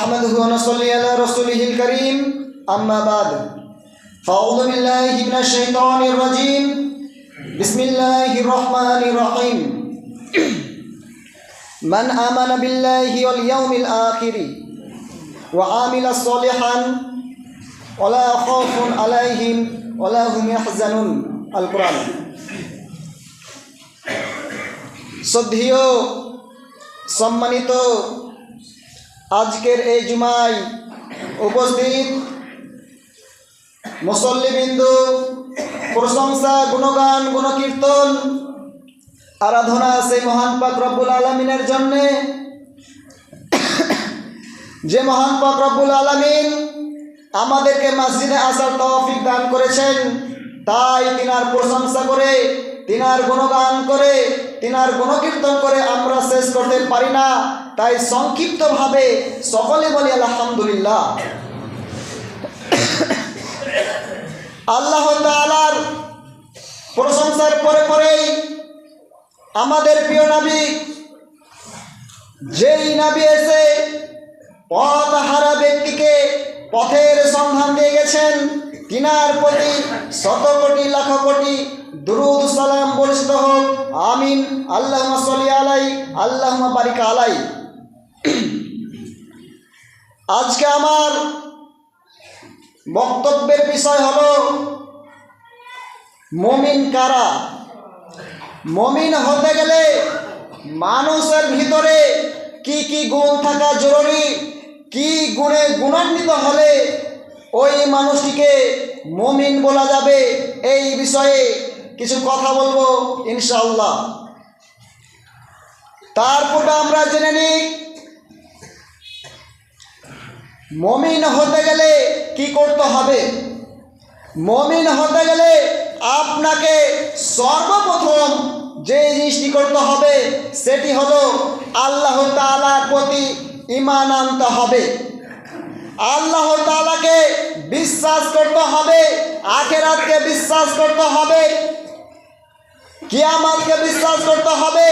نحمده ونصلي على رسوله الكريم أما بعد فأعوذ بالله من الشيطان الرجيم بسم الله الرحمن الرحيم من آمن بالله واليوم الآخر وعامل صالحا ولا خوف عليهم ولا هم يحزنون القرآن শ্রদ্ধেয় সম্মানিত আজকের এই জুমায় উপস্থিত মুসল্লিবিন্দু, প্রশংসা, গুণগান, গুণকীর্তন, আরাধনা সেই মহান পাক রব্বুল আলমিনের জন্যে। যে মহান পাক রব্বুল আলমিন আমাদেরকে মসজিদে আসার তৌফিক দান করেছেন, তাই তিনার প্রশংসা করে, তিনার গুণগান করে, তিনার গুণকীর্তন করে আমরা শেষ করতে পারি না। তাই সংক্ষিপ্তভাবে সকলে বলি আলহামদুলিল্লাহ। আল্লাহ তালার প্রশংসার পরে পরেই আমাদের প্রিয় নাবি, যেই নাবি এসে পথ হারা ব্যক্তিকে পথের সন্ধান দিয়ে গেছেন, তিনার প্রতি শত কোটি, লাখ কোটি দুরুদ সালাম বর্ষিত হোক। আমিন। আল্লাহ সলি আলাই আল্লাহ বারিকা আলাই আজকে আমার বক্তব্যের বিষয় হল মমিন কারা? মমিন হতে গেলে মানুষের ভিতরে কি কি গুণ থাকা জরুরি? কি গুণে গুণান্বিত হলে ওই মানুষটিকে মমিন বলা যাবে? এই বিষয়ে কিছু কথা বলব ইনশাল্লাহ তারপর আমরা জেনে নিই মমিন হতে গেলে কি করতে হবে? মমিন হতে গেলে আপনাকে সর্বপ্রথম যে জিনিসটি করতে হবে, সেটি হলো আল্লাহ তালার প্রতি ইমান আনতে হবে। আল্লাহ তালাকে বিশ্বাস করতে হবে, আখেরাতকে বিশ্বাস করতে হবে কিয়ামাতকে বিশ্বাস করতে হবে,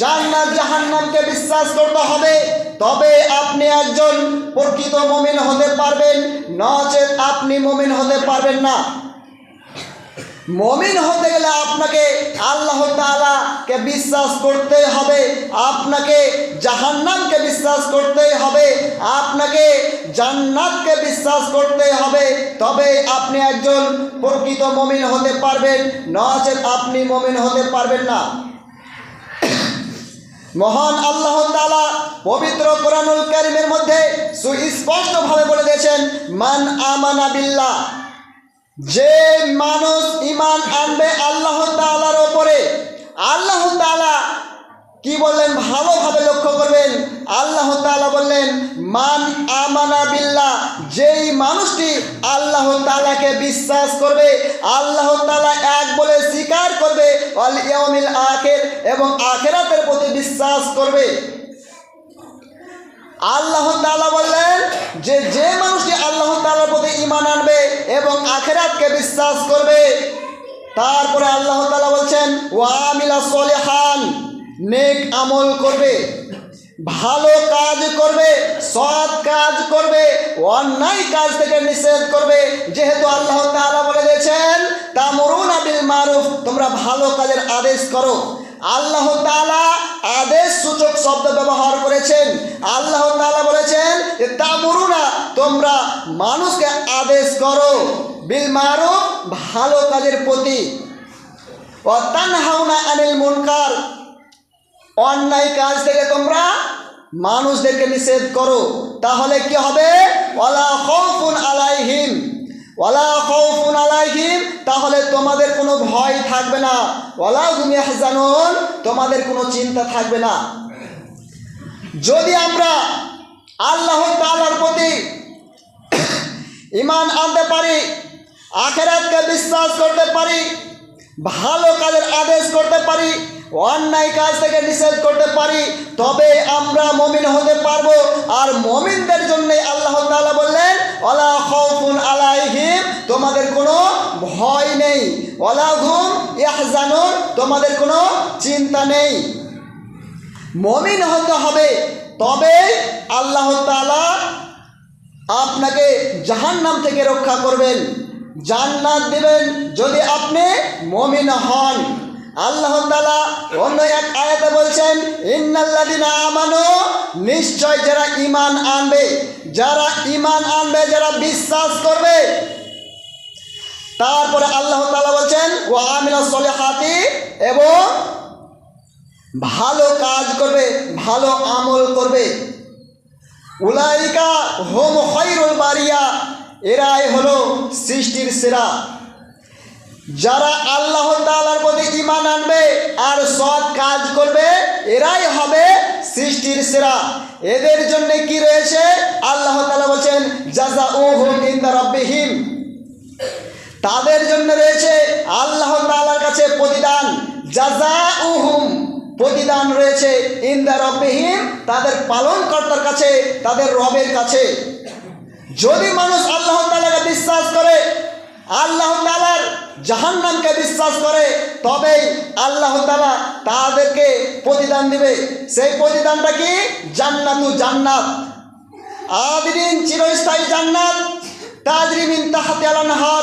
জান্নাত জাহান্নামকে বিশ্বাস করতে হবে। তবে আপনি একজন প্রকৃত মমিন হতে পারবেন, নচেত আপনি মমিন হতে পারবেন না। মমিন হতে গেলে আপনাকে আল্লাহ তালাকে বিশ্বাস করতে হবে, আপনাকে জাহান্নামকে বিশ্বাস করতে হবে, আপনাকে জান্নাতকে বিশ্বাস করতে হবে। তবে আপনি একজন প্রকৃত মমিন হতে পারবেন, নচেত আপনি মমিন হতে পারবেন না। মহান আল্লাহ তালা পবিত্র কোরআনুল কারিমের মধ্যে সুস্পষ্টভাবে বলে দিয়েছেন, মান আমানা বিল্লাহ। যে মানুষ ইমান আনবে আল্লাহ তালার ওপরে আল্লাহ তালা কি বললেন? ভালোভাবে লক্ষ্য করবেন। আল্লাহ তালা বললেন, মান আমানা বিল্লাহ যেই মানুষটি আল্লাহ তালাকে বিশ্বাস করবে, আল্লাহ তালা এক বলে স্বীকার করবে অল ইয়ামিল আখের, এবং আখেরাতের প্রতি বিশ্বাস করবে। আল্লাহ তালা বললেন যে যে মানুষটি আল্লাহ তালার প্রতি ইমান আনবে এবং আখেরাতকে বিশ্বাস করবে, তারপরে আল্লাহ তালা বলছেন ওয়ামিলা সলেহান নেক আমল করবে, ভালো কাজ করবে, সৎ কাজ করবে, অন্যায় কাজ থেকে নিষেধ করবে। যেহেতু আল্লাহ তাআলা বলে দিয়েছেন তা মরুন আবিল মারুফ তোমরা ভালো কাজের আদেশ করো। আল্লাহ তাআলা আদেশ সূচক শব্দ ব্যবহার করেছেন। আল্লাহ তাআলা বলেছেন তা মরুনা তোমরা মানুষকে আদেশ করো, বিল মারো ভালো কাজের প্রতি। অতানহাউনা আনিল মুনকার, অন্যায় কাজ থেকে তোমরা মানুষদেরকে নিষেধ করো। তাহলে কি হবে? ওয়ালা খৌফুন আলাইহিম। তাহলে তোমাদের কোনো ভয় থাকবে না। হুম ইয়াহজানুন, তোমাদের কোনো চিন্তা থাকবে না। যদি আমরা আল্লাহ তাআলার প্রতি ইমান আনতে পারি, আখেরাতকে বিশ্বাস করতে পারি, ভালো কাজের আদেশ করতে পারি অন্যায় কাজ থেকে নিষেধ করতে পারি, তবে আমরা মমিন হতে পারব। আর মমিনদের জন্য আল্লাহ তাআলা বললেন ওলা খৌফুন আলাইহিম, তোমাদের কোনো ভয় নেই। ওলা ঘুম ইয়াহজানুন, তোমাদের কোনো চিন্তা নেই। মমিন হতে হবে, তবে আল্লাহ তাআলা আপনাকে জাহান্নাম থেকে রক্ষা করবেন। জান্নাত দিবেন যদি আপনি মমিন হন। আল্লাহ অন্য এক আয়াতে বলছেন ইন্নাল্লাদিনা আমানো, নিশ্চয় যারা ইমান আনবে, যারা ইমান আনবে, যারা বিশ্বাস করবে। তারপরে আল্লাহ তালা বলছেন ও আমিলা সলেহাতি, এবং ভালো কাজ করবে, ভালো আমল করবে। উলাইকা হোম খৈরুল বারিয়া, এরাই হলো সৃষ্টির সেরা। যারা আল্লাহ তাআলার প্রতি ইমান আনবে আর সৎ কাজ করবে, এরাই হবে সৃষ্টির সেরা। এদের জন্য কি রয়েছে? আল্লাহ তালা বলছেন জাজা ও ইন্দা তাদের জন্য রয়েছে আল্লাহ তাআলার কাছে প্রতিদান। জাজা উহুম প্রতিদান রয়েছে ইন্দা রব্বিহিম, তাদের পালনকর্তার কাছে, তাদের রবের কাছে। যদি মানুষ আল্লাহ তাআলাকে বিশ্বাস করে আল্লাহ তাআলার জাহান্নামকে বিশ্বাস করে, তবেই আল্লাহ তাআলা তাদেরকে প্রতিদান দিবে। সেই প্রতিদানটা কি? জান্নাতু জান্নাত। আদিন চিরস্থায়ী জান্নাত। তাজরিমিন তাহাতে আলানহার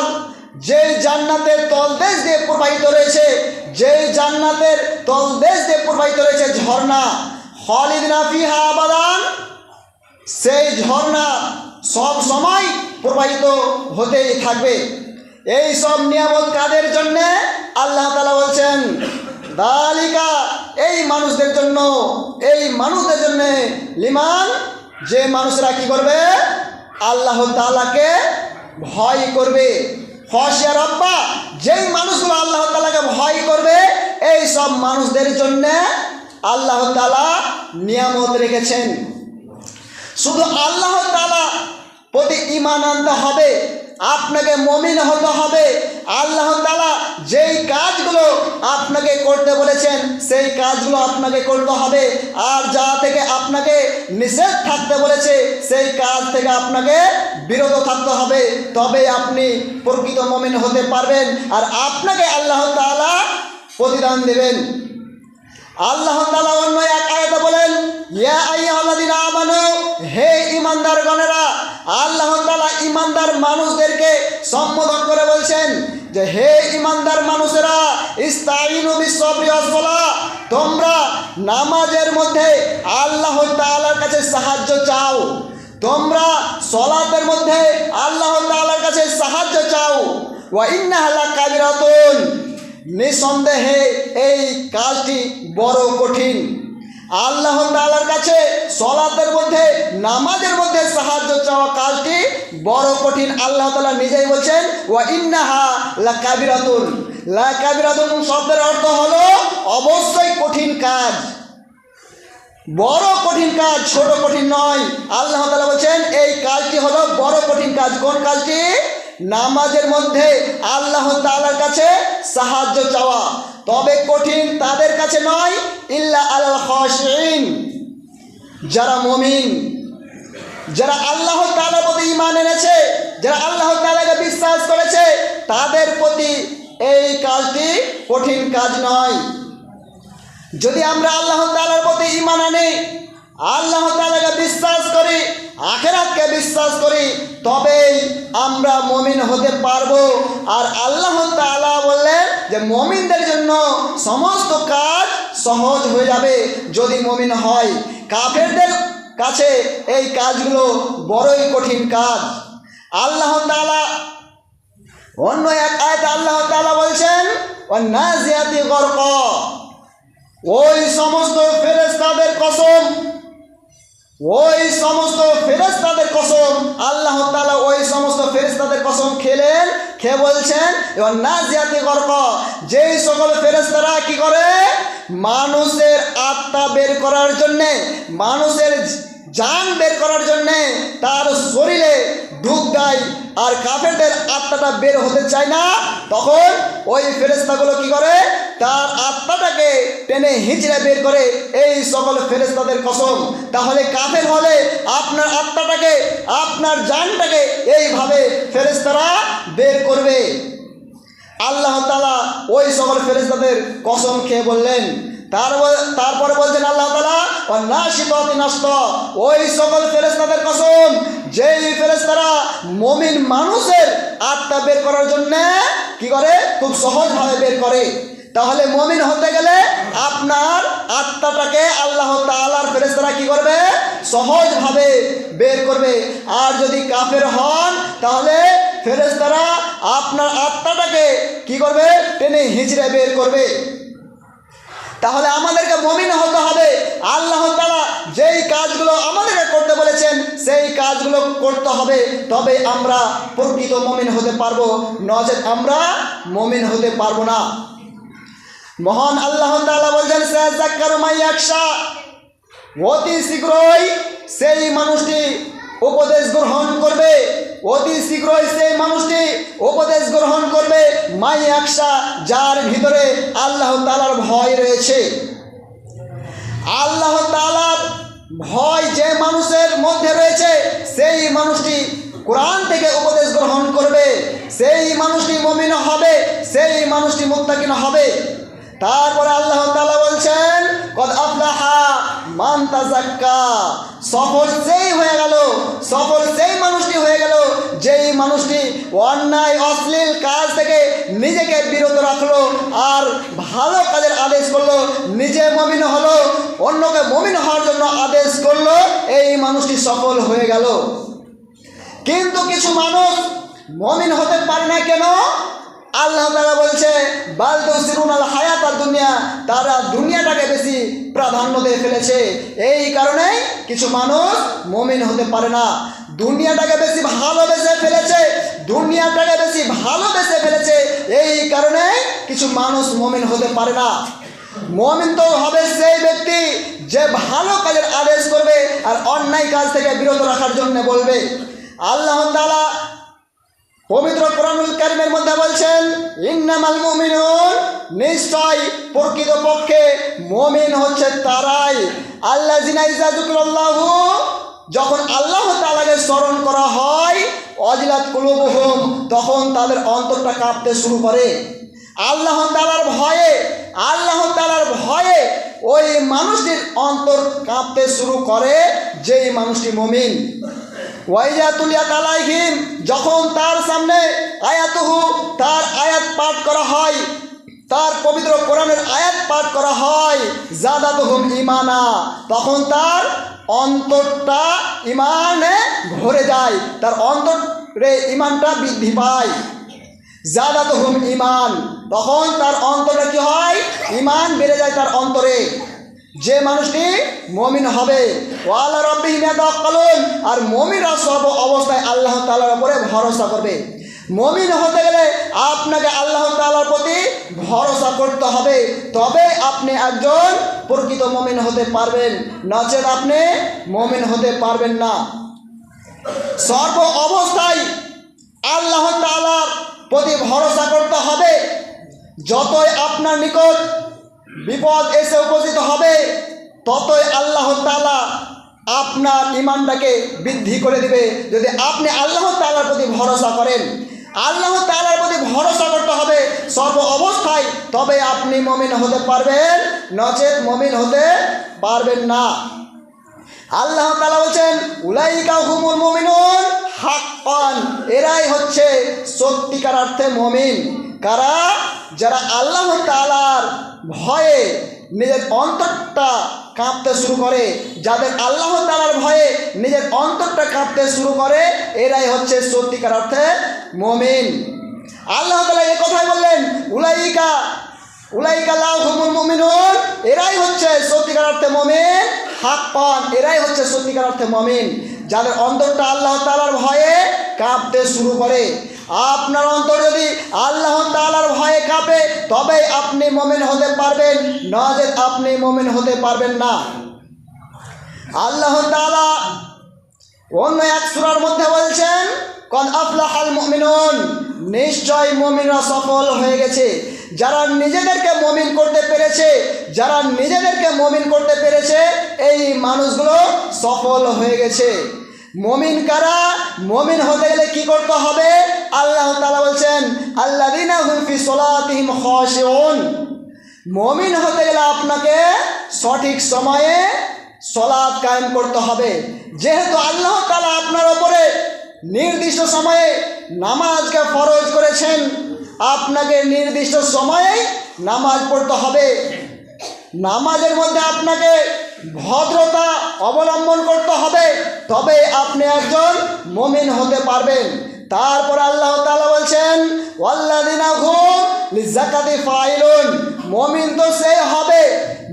যে জান্নাতের তলদেশ দিয়ে প্রবাহিত রয়েছে যে জান্নাতের তলদেশ দিয়ে প্রবাহিত রয়েছে ঝর্ণা। হলিদ নাফিহা আবাদান। সেই ঝর্ণা সব সময় প্রবাহিত হতেই থাকবে। এই সব নিয়ামত কাদের জন্যে? আল্লাহ তালা বলছেন, দালিকা, এই মানুষদের জন্য, এই মানুষদের জন্য লিমান, যে মানুষরা কি করবে? আল্লাহ তালাকে ভয় করবে। হসিয়া রব্বা, যেই মানুষগুলো আল্লাহ তালাকে ভয় করবে, এই সব মানুষদের জন্যে আল্লাহ তালা নিয়ামত রেখেছেন। শুধু আল্লাহ তালা প্রতি ইমান আনতে হবে আপনাকে মমিন হতে হবে। আল্লাহ তালা যেই কাজগুলো আপনাকে করতে বলেছেন, সেই কাজগুলো আপনাকে করতে হবে। আর যা থেকে আপনাকে নিষেধ থাকতে বলেছে, সেই কাজ থেকে আপনাকে বিরত থাকতে হবে। তবে আপনি প্রকৃত মমিন হতে পারবেন আর আপনাকে আল্লাহ তালা প্রতিদান দেবেন। আল্লাহ তালা অন্য এক আয়াতে বলেন, ইয়া আইয়াল্লাযিনা আমানু, হে ইমানদার গণেরা আল্লাহ ইমানদার মানুষদেরকে সম্বোধন করে বলছেন যে, হে ইমানদার মানুষেরা ইস্তাইনু বিশ্বপ্রিয় তোমরা নামাজের মধ্যে আল্লাহ তাআলার কাছে সাহায্য চাও। তোমরা সলাতের মধ্যে আল্লাহ তাআলার কাছে সাহায্য চাও। ওয়া ইন্নাহা কাবিরাতুন নিঃসন্দেহে এই কাজটি বড় কঠিন। আল্লাহ তাআলার কাছে সলাতের মধ্যে, নামাজের মধ্যে সাহায্য চাওয়া কাজটি বড় কঠিন। আল্লাহ তাআলা নিজেই বলছেন, ওয়া ইন্নাহা লা কাবিরাতুন লা কাবিরাতুন শব্দের অর্থ হলো অবশ্যই কঠিন কাজ। বড় কঠিন কাজ, ছোট কঠিন নয়। আল্লাহ তাআলা বলছেন, এই কাজটি হলো বড় কঠিন কাজ। কোন কাজটি? নামাজের মধ্যে আল্লাহ তালার কাছে সাহায্য চাওয়া। তবে কঠিন তাদের কাছে নয়, ইল্লা আল খাশিন যারা মমিন, যারা আল্লাহ তাআলার প্রতি ঈমান এনেছে, যারা আল্লাহ তাআলাকে বিশ্বাস করেছে, তাদের প্রতি এই কাজটি কঠিন কাজ নয়। যদি আমরা আল্লাহ তালার প্রতি ঈমান আনি আল্লাহ তাআলাকে বিশ্বাস করি, আখেরাতকে বিশ্বাস করি, তবেই আমরা মমিন হতে পারব। আর আল্লাহ তাআলা বললেন যে, মমিনদের জন্য সমস্ত কাজ সহজ হয়ে যাবে যদি মমিন হয়। কাফেরদের কাছে এই কাজগুলো বড়ই কঠিন কাজ। আল্লাহ তাআলা, অন্য এক আয়াত আল্লাহ তাআলা বলছেন ও নাজিয়াতি গরক ওই সমস্ত ফেরেশতাদের কসম ওই সমস্ত ফেরেস্তাদের কসম, আল্লাহ তালা ওই সমস্ত ফেরেস্তাদের কসম খেলেন, খেয়ে বলছেন এবং নাজিয়াতি গর্ব যেই সকল ফেরেস্তারা কি করে? মানুষের আত্মা বের করার জন্যে, মানুষের জান বের করার জন্যে তার শরীরে ডুব দেয় আর কাফেরদের আত্মাটা বের হতে চায় না, তখন ওই ফেরেস্তাগুলো কি করে? তার আত্মাটাকে টেনে হিঁচড়ে বের করে, এই সকল ফেরেস্তাদের কসম, তাহলে কাফের হলে আপনার আত্মাটাকে, আপনার জানটাকে এইভাবে ফেরেস্তারা বের করবে। আল্লাহ তালা ওই সকল ফেরেস্তাদের কসম খেয়ে বললেন তারপরে বলছেন আল্লাহ তালা ও না শীততি নষ্ট ওই সকল ফেরেস্তাদের কসম, যেই ফেরেস্তা মমিন মানুষের আত্মা বের করার জন্য কি করে? খুব সহজভাবে বের করে। তাহলে মমিন হতে গেলে আপনার আত্মাটাকে আল্লাহ তাআলার ফেরেশতারা কি করবে? সহজভাবে বের করবে। আর যদি কাফের হন, তাহলে ফেরেশতারা আপনার আত্মাটাকে কি করবে? টেনে হিঁচড়ে বের করবে। তাহলে আমাদেরকে মমিন হতে হবে। আল্লাহ তালা যেই কাজগুলো আমাদেরকে করতে বলেছেন, সেই কাজগুলো করতে হবে। তবে আমরা প্রকৃত মমিন হতে পারব নচেত আমরা মমিন হতে পারব না। মহান আল্লাহ তাআলা বলছেন একশা অতি শীঘ্রই সেই মানুষটি উপদেশ গ্রহণ করবে। অতি শীঘ্রই সেই মানুষটি উপদেশ গ্রহণ করবে। মাই একশা যার ভিতরে আল্লাহ তালার ভয় রয়েছে। আল্লাহ তালার ভয় যে মানুষের মধ্যে রয়েছে, সেই মানুষটি কোরআন থেকে উপদেশ গ্রহণ করবে। সেই মানুষটি মমিন হবে, সেই মানুষটি মুত্তাকিন হবে। তারপরে আল্লাহ তাআলা বলছেন, কদ আফলাহা মান তাজাক্কা সফল সেই হয়ে গেল, সফল সেই মানুষটি হয়ে গেল, যেই মানুষটি অন্যায়, অশ্লীল কাজ থেকে নিজেকে বিরত রাখল আর ভালো কাজের আদেশ করল, নিজে মমিন হলো, অন্যকে মমিন হওয়ার জন্য আদেশ করল, এই মানুষটি সফল হয়ে গেল। কিন্তু কিছু মানুষ মমিন হতে পারে না কেন? আল্লাহ তারা বলছে বালদু সিরুন আল হায়াত আর দুনিয়া তারা দুনিয়াটাকে বেশি প্রাধান্য দিয়ে ফেলেছে। এই কারণে কিছু মানুষ মমিন হতে পারে না। দুনিয়াটাকে বেশি ভালোবেসে ফেলেছে, দুনিয়াটাকে বেশি ভালোবেসে ফেলেছে, এই কারণে কিছু মানুষ মমিন হতে পারে না। মমিন তো হবে সেই ব্যক্তি যে ভালো কাজের আদেশ করবে আর অন্যায় কাজ থেকে বিরত রাখার জন্য বলবে। আল্লাহ তাআলা পবিত্র কোরআনুল কারিমের মধ্যে বলছেন, ইন্নামাল মুমিনুন নিশ্চয় প্রকৃত পক্ষে মমিন হচ্ছে তারাই। আল্লাহ জিনাইজা যুকুল্লাহু যখন আল্লাহ তালাকে স্মরণ করা হয়, অজিলাত কুলুবহুম, তখন তাদের অন্তরটা কাঁপতে শুরু করে। আল্লাহ তালার ভয়ে, আল্লাহ তালার ভয়ে ওই মানুষটির অন্তর কাঁপতে শুরু করে যেই মানুষটি মমিন। ওয়াইজা তুলিয়া তালাইহিম যখন তার সামনে আয়াতুহু, তার আয়াত পাঠ করা হয়, তার পবিত্র কোরআনের আয়াত পাঠ করা হয়, জাদাতুহুম ইমানা তখন তার অন্তরটা ইমানে ভরে যায়, তার অন্তরে ইমানটা বৃদ্ধি পায়। জাদাত হুম ইমান তখন তার অন্তরে কি হয়? ইমান বেড়ে যায় তার অন্তরে। যে মানুষটি মমিন হবে, ওয়ালা রব্বিহিম ইয়াতাওয়াক্কালুন, আর মমিনরা সর্ব অবস্থায় আল্লাহ তাআলার উপরে ভরসা করবে। মমিন হতে গেলে আপনাকে আল্লাহ তাআলার প্রতি ভরসা করতে হবে। তবে আপনি একজন প্রকৃত মমিন হতে পারবেন, নচেত আপনি মমিন হতে পারবেন না। সর্ব অবস্থায় আল্লাহ তাআলার প্রতি ভরসা করতে হবে। যতই আপনার নিকট বিপদ এসে উপস্থিত হবে, ততই আল্লাহ তালা আপনার ইমানটাকে বৃদ্ধি করে দিবে। যদি আপনি আল্লাহ তাআলার প্রতি ভরসা করেন, আল্লাহ তাআলার প্রতি ভরসা করতে হবে সর্ব অবস্থায়, তবে আপনি মমিন হতে পারবেন, নচেত মমিন হতে পারবেন না। আল্লাহ তালা বলছেন, উলাইকা হুমুল মুমিনুন হাক্কান। এরাই হচ্ছে সত্যিকার অর্থে মমিন। কারা? যারা আল্লাহ তালার ভয়ে নিজের অন্তরটা কাঁপতে শুরু করে, যাদের আল্লাহ তালার ভয়ে নিজের অন্তরটা কাঁপতে শুরু করে, এরাই হচ্ছে সত্যিকার অর্থে মমিন। আল্লাহ তালা এ কথাই বললেন, উলাইকা উলাইকা লাহুমুল মুমিনুন, এরাই হচ্ছে সত্যিকার অর্থে মমিন, হাক পান এরাই হচ্ছে সত্যিকার অর্থে মমিন। যাদের অন্তরটা আল্লাহ তালার ভয়ে কাঁপতে শুরু করে আপনার অন্তর যদি আল্লাহ তাআলার ভয়ে কাঁপে তবে আপনি মমিন হতে পারবেন নচেত আপনি মমিন হতে পারবেন না। আল্লাহ তাআলা অন্য এক সূরার মধ্যে বলছেন, কদ আফলাহাল মুমিনুন নিশ্চয় মুমিনরা সফল হয়ে গেছে। যারা নিজেদেরকে মমিন করতে পেরেছে, যারা নিজেদেরকে মমিন করতে পেরেছে, এই মানুষগুলো সফল হয়ে গেছে। মমিন কারা? মমিন হতে গেলে কি করতে হবে? আল্লাহ তালা বলছেন, আল্লাযীনা হুম ফি সলাতিহিম খাশিউন। মমিন হতে গেলে আপনাকে সঠিক সময়ে সলাদ কায়েম করতে হবে। যেহেতু আল্লাহ তালা আপনার ওপরে নির্দিষ্ট সময়ে নামাজকে ফরজ করেছেন, আপনাকে নির্দিষ্ট সময়ে নামাজ পড়তে হবে। নামাজের মধ্যে আপনাকে ভদ্রতা অবলম্বন করতে হবে, তবে আপনি একজন মমিন হতে পারবেন। তারপর আল্লাহ তালা বলছেন ওয়াল্লাদিনা ঘুম লিজাকাতি ফাইলুন। মমিন তো সেই হবে,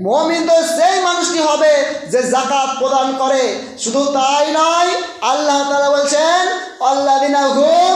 মমিন তো সেই মানুষটি হবে যে জাকাত প্রদান করে। শুধু তাই নয়, আল্লাহ তাআলা বলছেন আল্লাদিনা ঘুম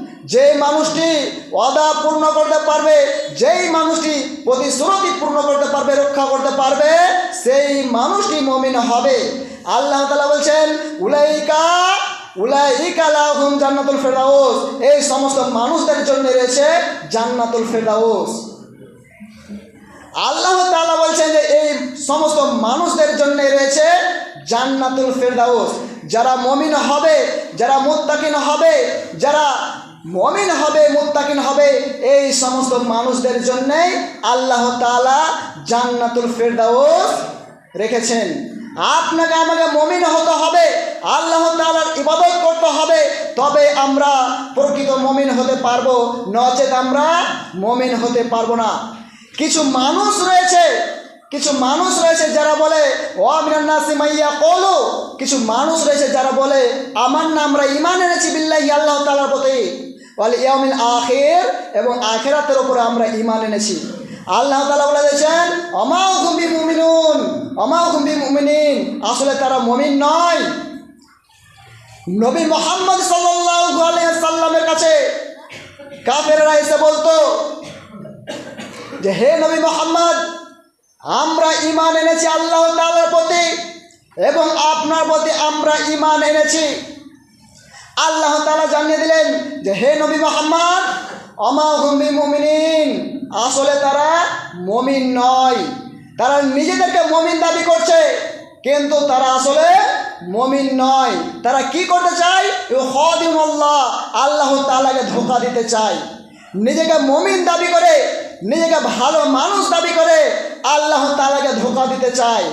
যে মানুষটি ওয়াদা পূর্ণ করতে পারবে, যেই মানুষটি প্রতিশ্রুতি পূর্ণ করতে পারবে, রক্ষা করতে পারবে, সেই মানুষটি মমিন হবে। আল্লাহ তালা বলছেন, উলাইকা উলাইকা লাহুম জান্নাতুল ফেরদাউস। এই সমস্ত মানুষদের জন্য রয়েছে জান্নাতুল ফেরদাউস। আল্লাহ তাআলা বলছেন যে এই সমস্ত মানুষদের জন্য রয়েছে জান্নাতুল ফেরদাউস। যারা মমিন হবে, যারা মুত্তাকিন হবে, যারা মমিন হবে, মুত্তাকিন হবে, এই সমস্ত মানুষদের জন্যেই আল্লাহ তাআলা জান্নাতুল ফেরদাউস রেখেছেন। আপনাকে আমাকে মমিন হতে হবে, আল্লাহ তাআলার ইবাদত করতে হবে, তবে আমরা প্রকৃত মমিন হতে পারব, নচেত আমরা মমিন হতে পারব না। কিছু মানুষ রয়েছে, কিছু মানুষ রয়েছে যারা বলে, ও আমিনান্নাসি মাইয়া, কলো। কিছু মানুষ রয়েছে যারা বলে, আমার না, আমরা ইমান এনেছি বিল্লাহি, আল্লাহ তালার প্রতি। ওয়াল ইয়াউমিল আখির, এবং আখিরাতের উপরে আমরা ইমান এনেছি। আল্লাহ তাআলা বলে দিয়েছেন অমাও গুম্বি মুমিনুন অমাও গুম্বি মুমিনিন আসলে তারা মুমিন নয়। নবী মোহাম্মদ সাল্লামের কাছে কাফেররা এসে বলতো যে, হে নবী মোহাম্মদ, আমরা ইমান এনেছি আল্লাহ তাআলার প্রতি, এবং আপনার প্রতি আমরা ইমান এনেছি। আল্লাহ তাআলা জানিয়ে দিলেন যে, হে নবী মোহাম্মদ অমা হুম্বি মুমিনিন আসলে তারা মমিন নয়। তারা নিজেদেরকে মমিন দাবি করছে, কিন্তু তারা আসলে মমিন নয়। তারা কি করতে চায়? হদিন আল্লাহ তাআলাকে ধোকা দিতে চায়। নিজেকে মমিন দাবি করে, নিজেকে ভালো মানুষ দাবি করে, আল্লাহ তাআলাকে ধোকা দিতে চায়।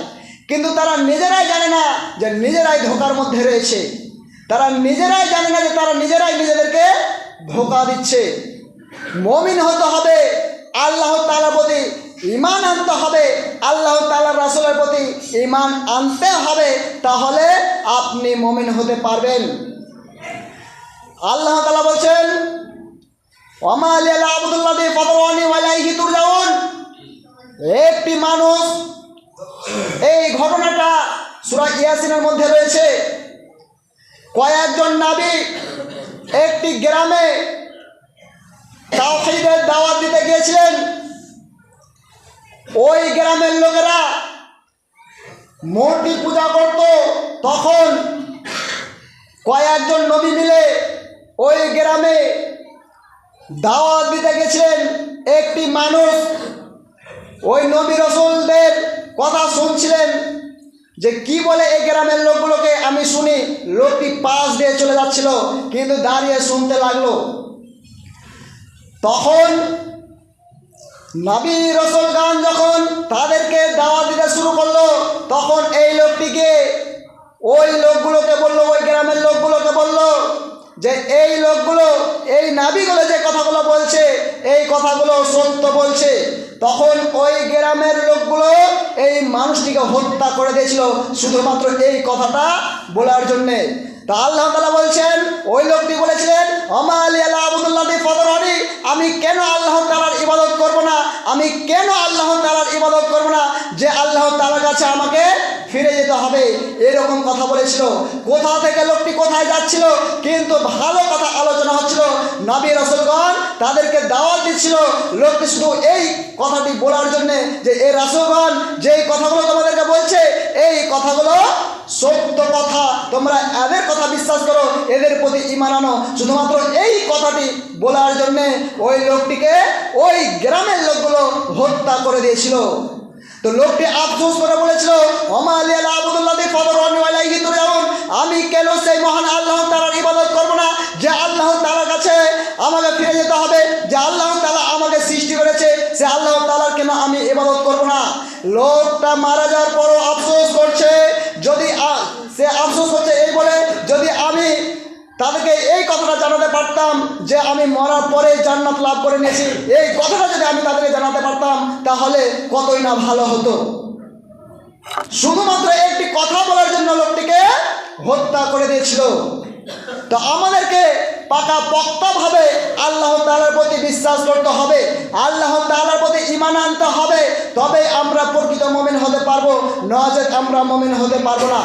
কিন্তু তারা নিজেরাই জানে না যে, নিজেরাই ধোকার মধ্যে রয়েছে। তারা নিজেরাই জানে না যে তারা নিজেরাই নিজেদেরকে ধোকা দিচ্ছে। মমিন হতে হবে, আল্লাহ তাআলার প্রতি ইমান আনতে হবে, আল্লাহ তাআলার রাসুলের প্রতি ইমান আনতে হবে, তাহলে আপনি মমিন হতে পারবেন। আল্লাহ তালা বলছেন একটি মানুষ এই ঘটনাটা সূরা ইয়াসিনের মধ্যে রয়েছে। কয়েকজন নাবী একটি গ্রামে তাওহীদের দাওয়াত দিতে গিয়েছিলেন। ওই গ্রামের লোকেরা মূর্তি পূজা করত। তখন কয়েকজন নবী মিলে ওই গ্রামে দাওয়াত দিতে গেছিলেন একটি মানুষ ওই নবী রসুলদের যে কি বলে এই গ্রামের লোকগুলোকে আমি শুনি, লোকটি পাশ দিয়ে চলে যাচ্ছিল, কিন্তু দাঁড়িয়ে শুনতে লাগল। তখন নাবি রসল গান যখন তাদেরকে দাওয়া দিতে শুরু করল, তখন এই লোকটিকে ওই লোকগুলোকে বলল, ওই গ্রামের লোকগুলোকে বলল যে এই লোকগুলো, এই নাবিগুলো যে কথাগুলো বলছে, এই কথাগুলো সত্য বলছে, তখন ওই গ্রামের লোকগুলো এই মানুষটিকে হত্যা করে দিয়েছিল শুধুমাত্র এই কথাটা বলার জন্যে। তা আল্লাহ তালা বলছেন, ওই লোকটি বলেছিলেন, অমা আলী আল্লাহ আবুদুল্লাহ ফদরানি আমি কেন আল্লাহ তালার ইবাদত করব না? আমি কেন আল্লাহ তালার ইবাদত করব না? যে আল্লাহ তালার কাছে আমাকে ফিরে যেতে হবে। এরকম কথা বলেছিল। কোথা থেকে লোকটি কোথায় যাচ্ছিল? কিন্তু ভালো কথা আলোচনা হচ্ছিল। নবী রসুলগণ তাদেরকে দাওয়াত দিচ্ছিল। লোকটি শুধু এই কথাটি বলার জন্যে যে এই রাসুলগণ, যেই কথাগুলো তোমাদেরকে বলছে, এই কথাগুলো সত্য কথা। তোমরা এদের কথা বিশ্বাস করো, এদের প্রতি ইমান শুধুমাত্র এই কথাটি বলার জন্যে ওই লোকটিকে ওই গ্রামের লোকগুলো হত্যা করে দিয়েছিল। তো লোকটি আফসোস করে বলেছিল অমালি আল্লাহ আবুদুল্লাহ আমি কেন সেই মহান আল্লাহ তাআলার ইবাদত করব না, যে আল্লাহ তালার কাছে আমাকে ফিরে যেতে হবে, যে আল্লাহ তালা আমাকে সৃষ্টি করেছে, সে আল্লাহ তালার কেন আমি ইবাদত করব না? লোকটা মারা যাওয়ার পরও আফসোস করছে তাদেরকে এই কথাটা জানাতে পারতাম যে আমি মরার পরে জান্নাত লাভ করে নিয়েছি। এই কথাটা যদি আমি তাদেরকে জানাতে পারতাম, তাহলে কতই না ভালো হতো। শুধুমাত্র একটি কথা বলার জন্য লোকটিকে হত্যা করে দিয়েছিল। তো আমাদেরকে পাকা পক্তভাবে আল্লাহ তাআলার প্রতি বিশ্বাস করতে হবে, আল্লাহ তাআলার প্রতি ইমান আনতে হবে তবে আমরা প্রকৃত মমিন হতে পারব নজর আমরা মমিন হতে পারব না।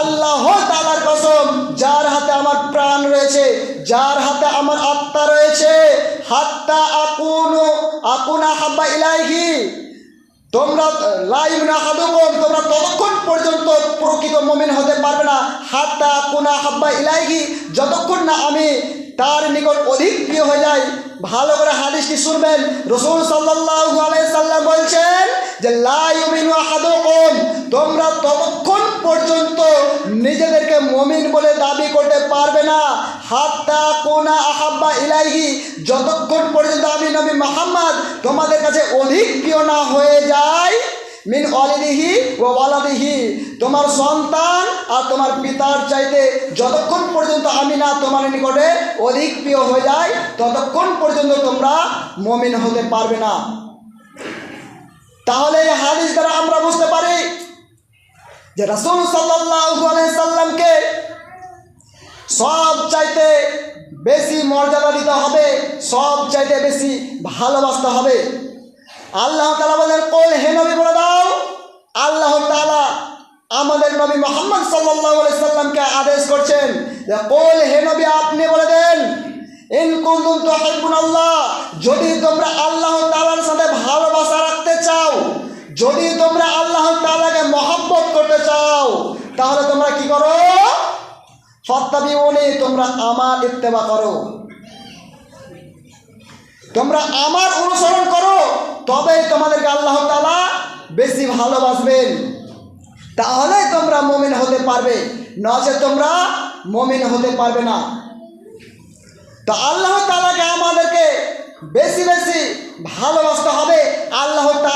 আল্লাহ যার হাতে আমার প্রাণ রয়েছে, যার হাতে আমার আত্মা রয়েছে, হাত্তা আকুনু, আকুনা হাব্বা ইলাইহি, তোমরা লাইভ না হাদুকুম তোমরা ততক্ষণ পর্যন্ত প্রকৃত মমিন হতে পারবে না, হাত্তা কুনা হাব্বা ইলাইহি, যতক্ষণ না আমি তার নিকট অধিক প্রিয় হয়ে যায়। ভালো করে হাদিসটি শুনবেন। রসুল আলাইহি সাল্লাম বলছেন যে তোমরা ততক্ষণ পর্যন্ত নিজেদেরকে মমিন বলে দাবি করতে পারবে না। হাত্তা কুনা আহাব্বা ইলাইহি। যতক্ষণ পর্যন্ত আমি নবী মুহাম্মদ তোমাদের কাছে অধিক প্রিয় না হয়ে যায় মিন অলিদিহি ও ওয়ালাদিহি। তোমার সন্তান আর তোমার পিতার চাইতে যতক্ষণ পর্যন্ত আমি না তোমার নিকটে অধিক প্রিয় হয়ে যায় ততক্ষণ পর্যন্ত তোমরা মমিন হতে পারবে না। তাহলে হাদিস দ্বারা আমরা বুঝতে পারি যে রাসূল সাল্লাল্লাহু আলাইহি সাল্লামকে সব চাইতে বেশি মর্যাদা দিতে হবে, সব চাইতে বেশি ভালোবাসতে হবে। আল্লাহ তালা বলেন কোল হে নবী বলে দাও। আল্লাহ তালা আমাদের নবী মোহাম্মদ সাল্লাহ সাল্লামকে আদেশ করছেন যে, কোল হে নবী আপনি বলে দেন আল্লাহ যদি তোমরা আল্লাহ তাআলার সাথে ভালোবাসা রাখতে চাও, যদি তোমরা আল্লাহ তাআলাকে মহব্বত করতে চাও, তাহলে তোমরা কি করো? ফত্তাবিউনি, তোমরা আমার ইত্তেবা করো। তোমরা আমার অনুসরণ করো। তবেই তোমাদেরকে আল্লাহ তালা বেশি ভালোবাসবেন। তাহলে তোমরা মমিন হতে পারবে নচে তোমরা মমিন হতে পারবে না। তো আল্লাহ তালাকে আমাদেরকে বেশি বেশি ভালোবাসতে হবে। আল্লাহ তালার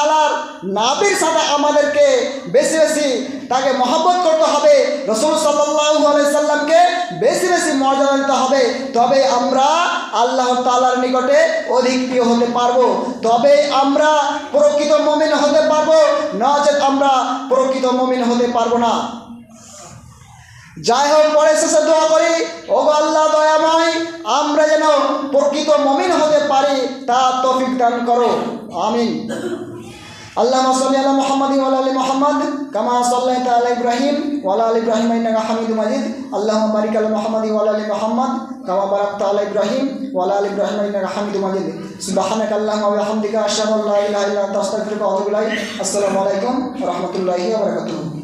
নাবির সাথে আমাদেরকে বেশি বেশি তাকে মহব্বত করতে হবে। রসুল সাল্লাহু সাল্লামকে বেশি বেশি মর্যাদা দিতে হবে। তবে আমরা আল্লাহ তালার নিকটে অধিক প্রিয় হতে পারব। তবে আমরা প্রকৃত মমিন হতে পারব নচেত আমরা প্রকৃত মমিন হতে পারব না। যাই হোক পরে শেষে দোয়া করি ও আল্লাহ দয়াময়, আমরা যেন প্রকৃত মমিন হতে পারি, তা তৌফিক দান করো। আমিন। আল্লাহ সাল্লি আলা মুহাম্মাদি ওয়া আলি মুহাম্মদ কামা সাল্লাইতা আলা ইব্রাহিম ওয়া আলা ইব্রাহিম হামিদুম মাজিদ আল্লাহুম্মা বারিক আলা মুহাম্মাদি ওয়া আলা মুহাম্মদ কামা বারাকতা আলা ইব্রাহিম ওয়া আলা ইব্রাহিম ইন্নাকা হামিদুম মাজিদ সুবহানাকা আল্লাহুম্মা ওয়া বিহামদিকা আশহাদু আল্লা ইল্লা আসসালামু আলাইকুম ওয়া রাহমাতুল্লাহি ওয়া বারাকাতুহু